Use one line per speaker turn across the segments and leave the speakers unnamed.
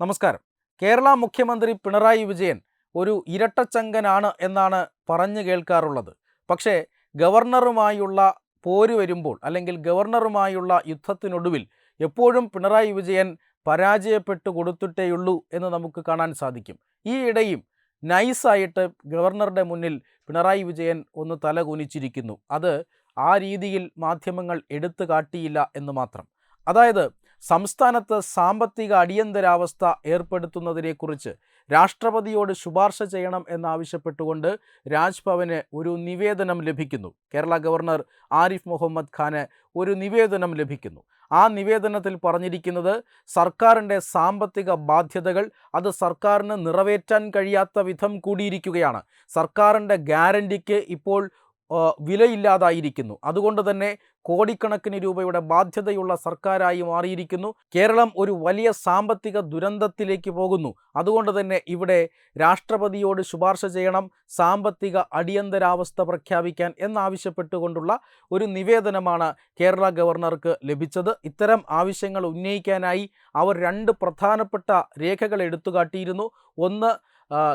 നമസ്കാരം. കേരള മുഖ്യമന്ത്രി പിണറായി വിജയൻ ഒരു ഇരട്ടച്ചങ്കനാണ് എന്നാണ് പറഞ്ഞു കേൾക്കാറുള്ളത്. പക്ഷേ ഗവർണറുമായുള്ള പോര് വരുമ്പോൾ അല്ലെങ്കിൽ ഗവർണറുമായുള്ള യുദ്ധത്തിനൊടുവിൽ എപ്പോഴും പിണറായി വിജയൻ പരാജയപ്പെട്ടു കൊടുത്തിട്ടേയുള്ളൂ എന്ന് നമുക്ക് കാണാൻ സാധിക്കും. ഈ ഇടയും നൈസായിട്ട് ഗവർണറുടെ മുന്നിൽ പിണറായി വിജയൻ ഒന്ന് തലകുനിച്ചിരിക്കുന്നു. അത് ആ രീതിയിൽ മാധ്യമങ്ങൾ എടുത്തു കാട്ടിയില്ല എന്ന് മാത്രം. അതായത് സംസ്ഥാനത്ത് സാമ്പത്തിക അടിയന്തരാവസ്ഥ ഏർപ്പെടുത്തുന്നതിനെക്കുറിച്ച് രാഷ്ട്രപതിയോട് ശുപാർശ ചെയ്യണം എന്നാവശ്യപ്പെട്ടുകൊണ്ട് രാജ്ഭവന് ഒരു നിവേദനം ലഭിക്കുന്നു. കേരള ഗവർണർ ആരിഫ് മുഹമ്മദ് ഖാന് ഒരു നിവേദനം ലഭിക്കുന്നു. ആ നിവേദനത്തിൽ പറഞ്ഞിരിക്കുന്നത് സർക്കാരിന്റെ സാമ്പത്തിക ബാധ്യതകൾ അത് സർക്കാരിന് നിറവേറ്റാൻ കഴിയാത്ത വിധം കൂടിയിരിക്കുകയാണ്. സർക്കാരിന്റെ ഗ്യാരണ്ടിക്ക് ഇപ്പോൾ വിലയില്ലാതായിരിക്കുന്നു. അതുകൊണ്ട് തന്നെ കോടിക്കണക്കിന് രൂപയുടെ ബാധ്യതയുള്ള സർക്കാരായി മാറിയിരിക്കുന്നു. കേരളം ഒരു വലിയ സാമ്പത്തിക ദുരന്തത്തിലേക്ക് പോകുന്നു. അതുകൊണ്ട് തന്നെ ഇവിടെ രാഷ്ട്രപതിയോട് ശുപാർശ ചെയ്യണം സാമ്പത്തിക അടിയന്തരാവസ്ഥ പ്രഖ്യാപിക്കാൻ എന്നാവശ്യപ്പെട്ടുകൊണ്ടുള്ള ഒരു നിവേദനമാണ് കേരള ഗവർണർക്ക് ലഭിച്ചത്. ഇത്തരം ആവശ്യങ്ങൾ ഉന്നയിക്കാനായി അവർ രണ്ട് പ്രധാനപ്പെട്ട രേഖകൾ എടുത്തുകാട്ടിയിരുന്നു. ഒന്ന്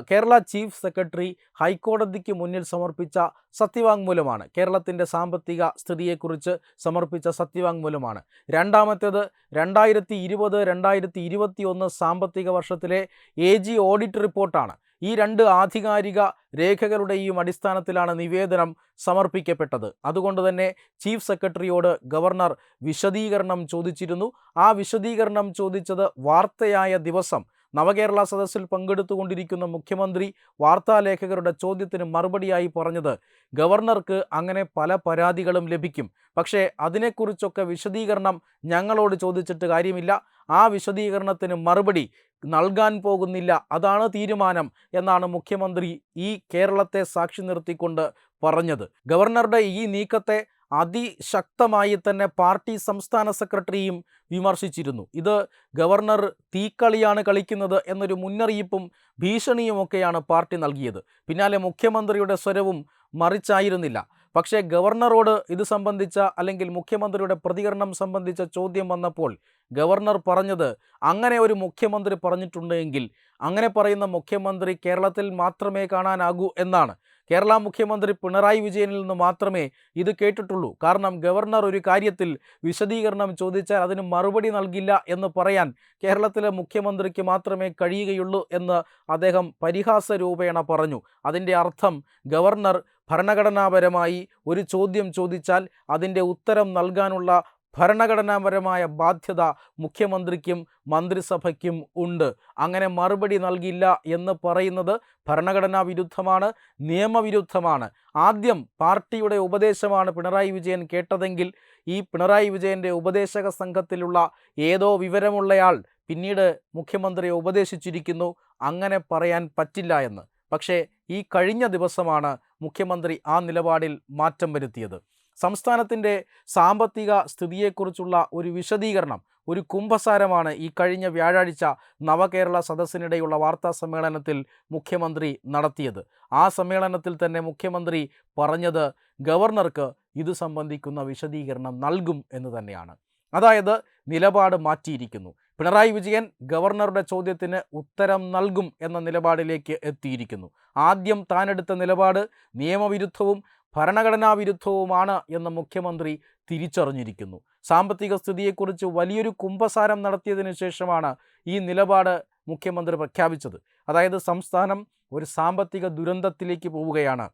കേരള ചീഫ് സെക്രട്ടറി ഹൈക്കോടതിക്ക് മുന്നിൽ സമർപ്പിച്ച സത്യവാങ്മൂലമാണ്. കേരളത്തിന്റെ സാമ്പത്തിക സ്ഥിതിയെക്കുറിച്ച് സമർപ്പിച്ച സത്യവാങ്മൂലമാണ്. രണ്ടാമത്തേത് രണ്ടായിരത്തി ഇരുപത് രണ്ടായിരത്തി ഇരുപത്തി ഒന്ന് സാമ്പത്തിക വർഷത്തിലെ എ ജി ഓഡിറ്റ് റിപ്പോർട്ടാണ്. ഈ രണ്ട് ആധികാരിക രേഖകളുടെയും അടിസ്ഥാനത്തിലാണ് നിവേദനം സമർപ്പിക്കപ്പെട്ടത്. അതുകൊണ്ട് തന്നെ ചീഫ് സെക്രട്ടറിയോട് ഗവർണർ വിശദീകരണം ചോദിച്ചിരുന്നു. ആ വിശദീകരണം ചോദിച്ചത് വാർത്തയായ ദിവസം നവകേരള സദസ്സിൽ പങ്കെടുത്തുകൊണ്ടിരിക്കുന്ന മുഖ്യമന്ത്രി വാർത്താലേഖകരുടെ ചോദ്യത്തിന് മറുപടിയായി പറഞ്ഞത് ഗവർണർക്ക് അങ്ങനെ പല പരാതികളും ലഭിക്കും. പക്ഷേ അതിനെക്കുറിച്ചൊക്കെ വിശദീകരണം ഞങ്ങളോട് ചോദിച്ചിട്ട് കാര്യമില്ല. ആ വിശദീകരണത്തിന് മറുപടി നൽകാൻ പോകുന്നില്ല. അതാണ് തീരുമാനം എന്നാണ് മുഖ്യമന്ത്രി ഈ കേരളത്തെ സാക്ഷി നിർത്തിക്കൊണ്ട് പറഞ്ഞത്. ഗവർണറുടെ ഈ നീക്കത്തെ അതിശക്തമായി തന്നെ പാർട്ടി സംസ്ഥാന സെക്രട്ടറിയും വിമർശിച്ചിരുന്നു. ഇത് ഗവർണർ തീക്കളിയാണ് കളിക്കുന്നത് എന്നൊരു മുന്നറിയിപ്പും ഭീഷണിയുമൊക്കെയാണ് പാർട്ടി നൽകിയത്. പിന്നാലെ മുഖ്യമന്ത്രിയുടെ സ്വരവും മറിച്ചായിരുന്നില്ല. പക്ഷേ ഗവർണറോട് ഇത് സംബന്ധിച്ച അല്ലെങ്കിൽ മുഖ്യമന്ത്രിയുടെ പ്രതികരണം സംബന്ധിച്ച ചോദ്യം വന്നപ്പോൾ ഗവർണർ പറഞ്ഞത് അങ്ങനെ ഒരു മുഖ്യമന്ത്രി പറഞ്ഞിട്ടുണ്ടെങ്കിൽ അങ്ങനെ പറയുന്ന മുഖ്യമന്ത്രി കേരളത്തിൽ മാത്രമേ കാണാനാകൂ എന്നാണ്. കേരള മുഖ്യമന്ത്രി പിണറായി വിജയനിൽ നിന്ന് മാത്രമേ ഇത് കേട്ടിട്ടുള്ളൂ. കാരണം ഗവർണർ ഒരു കാര്യത്തിൽ വിശദീകരണം ചോദിച്ചാൽ അതിന് മറുപടി നൽകില്ല എന്ന് പറയാൻ കേരളത്തിലെ മുഖ്യമന്ത്രിക്ക് മാത്രമേ കഴിയുകയുള്ളൂ എന്ന് അദ്ദേഹം പരിഹാസ രൂപേണ പറഞ്ഞു. അതിന്റെ അർത്ഥം ഗവർണർ ഭരണഘടനാപരമായി ഒരു ചോദ്യം ചോദിച്ചാൽ അതിന്റെ ഉത്തരം നൽകാനുള്ള ഭരണഘടനാപരമായ ബാധ്യത മുഖ്യമന്ത്രിക്കും മന്ത്രിസഭയ്ക്കും ഉണ്ട്. അങ്ങനെ മറുപടി നൽകില്ല എന്ന് പറയുന്നത് ഭരണഘടനാ വിരുദ്ധമാണ് നിയമവിരുദ്ധമാണ്. ആദ്യം പാർട്ടിയുടെ ഉപദേശമാണ് പിണറായി വിജയൻ കേട്ടതെങ്കിൽ ഈ പിണറായി വിജയന്റെ ഉപദേശക സംഘത്തിലുള്ള ഏതോ വിവരമുള്ളയാൾ പിന്നീട് മുഖ്യമന്ത്രിയെ ഉപദേശിച്ചിരിക്കുന്നു. അങ്ങനെ പറയാൻ പറ്റില്ല എന്ന്. പക്ഷേ ഈ കഴിഞ്ഞ ദിവസമാണ് മുഖ്യമന്ത്രി ആ നിലപാടിൽ മാറ്റം വരുത്തിയത്. സംസ്ഥാനത്തിന്റെ സാമ്പത്തിക സ്ഥിതിയെക്കുറിച്ചുള്ള ഒരു വിശദീകരണം ഒരു കുംഭസാരമാണ് ഈ കഴിഞ്ഞ വ്യാഴാഴ്ച നവകേരള സദസ്സിനിടെയുള്ള വാർത്താ സമ്മേളനത്തിൽ മുഖ്യമന്ത്രി നടത്തിയത്. ആ സമ്മേളനത്തിൽ തന്നെ മുഖ്യമന്ത്രി പറഞ്ഞത് ഗവർണർക്ക് ഇത് സംബന്ധിക്കുന്ന വിശദീകരണം നൽകും എന്ന് തന്നെയാണ്. അതായത് നിലപാട് മാറ്റിയിരിക്കുന്നു. പിണറായി വിജയൻ ഗവർണറുടെ ചോദ്യത്തിന് ഉത്തരം നൽകും എന്ന നിലപാടിലേക്ക് എത്തിയിരിക്കുന്നു. ആദ്യം താനെടുത്ത നിലപാട് നിയമവിരുദ്ധവും ഭരണഘടനാ വിരുദ്ധവുമാണ് എന്ന് മുഖ്യമന്ത്രി തിരിച്ചറിഞ്ഞിരിക്കുന്നു. സാമ്പത്തിക സ്ഥിതിയെക്കുറിച്ച് വലിയൊരു കുംഭസാരം നടത്തിയതിനു ശേഷമാണ് ഈ നിലപാട് മുഖ്യമന്ത്രി പ്രഖ്യാപിച്ചത്. അതായത് സംസ്ഥാനം ഒരു സാമ്പത്തിക ദുരന്തത്തിലേക്ക് പോവുകയാണ്.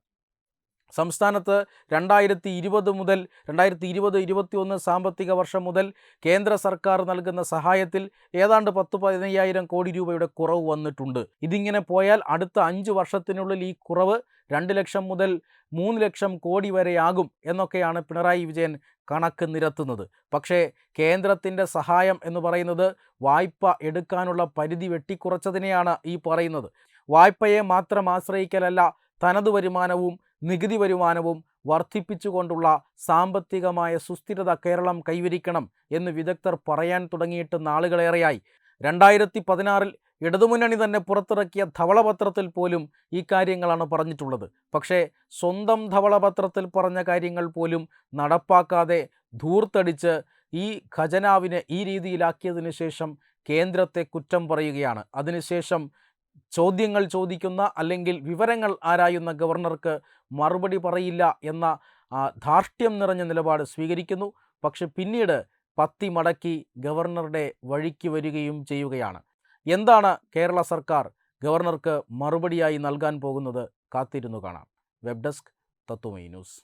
സംസ്ഥാനത്ത് രണ്ടായിരത്തി ഇരുപത് മുതൽ രണ്ടായിരത്തി ഇരുപത് ഇരുപത്തി ഒന്ന് സാമ്പത്തിക വർഷം മുതൽ കേന്ദ്ര സർക്കാർ നൽകുന്ന സഹായത്തിൽ ഏതാണ്ട് പത്ത് പതിനയ്യായിരം കോടി രൂപയുടെ കുറവ് വന്നിട്ടുണ്ട്. ഇതിങ്ങനെ പോയാൽ അടുത്ത അഞ്ച് വർഷത്തിനുള്ളിൽ ഈ കുറവ് രണ്ട് ലക്ഷം മുതൽ മൂന്ന് ലക്ഷം കോടി വരെയാകും എന്നൊക്കെയാണ് പിണറായി വിജയൻ കണക്ക് നിരത്തുന്നത്. പക്ഷേ കേന്ദ്രത്തിന്റെ സഹായം എന്ന് പറയുന്നത് വായ്പ എടുക്കാനുള്ള പരിധി വെട്ടിക്കുറച്ചതിനെയാണ് ഈ പറയുന്നത്. വായ്പയെ മാത്രം ആശ്രയിക്കലല്ല തനത് വരുമാനവും നികുതി വരുമാനവും വർദ്ധിപ്പിച്ചുകൊണ്ടുള്ള സാമ്പത്തികമായ സുസ്ഥിരത കേരളം കൈവരിക്കണം എന്ന് വിദഗ്ധർ പറയാൻ തുടങ്ങിയിട്ട് നാളുകളേറെയായി. രണ്ടായിരത്തി പതിനാറിൽ ഇടതുമുന്നണി തന്നെ പുറത്തിറക്കിയ ധവളപത്രത്തിൽ പോലും ഈ കാര്യങ്ങളാണ് പറഞ്ഞിട്ടുള്ളത്. പക്ഷേ സ്വന്തം ധവളപത്രത്തിൽ പറഞ്ഞ കാര്യങ്ങൾ പോലും നടപ്പാക്കാതെ ധൂർത്തടിച്ച് ഈ ഖജനാവിനെ ഈ രീതിയിലാക്കിയതിനു ശേഷം കേന്ദ്രത്തെ കുറ്റം പറയുകയാണ്. അതിനുശേഷം ചോദ്യങ്ങൾ ചോദിക്കുന്ന അല്ലെങ്കിൽ വിവരങ്ങൾ ആരായുന്ന ഗവർണർക്ക് മറുപടി പറയില്ല എന്ന ധാർഷ്ട്യം നിറഞ്ഞ നിലപാട് സ്വീകരിക്കുന്നു. പക്ഷെ പിന്നീട് പത്തി മടക്കി ഗവർണറുടെ വഴിക്ക് വരികയും ചെയ്യുകയാണ്. എന്താണ് കേരള സർക്കാർ ഗവർണർക്ക് മറുപടിയായി നൽകാൻ പോകുന്നത്? കാത്തിരുന്നു കാണാം. Web desk Tatvamayi news.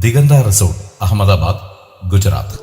Diganta resort Ahmedabad Gujarat.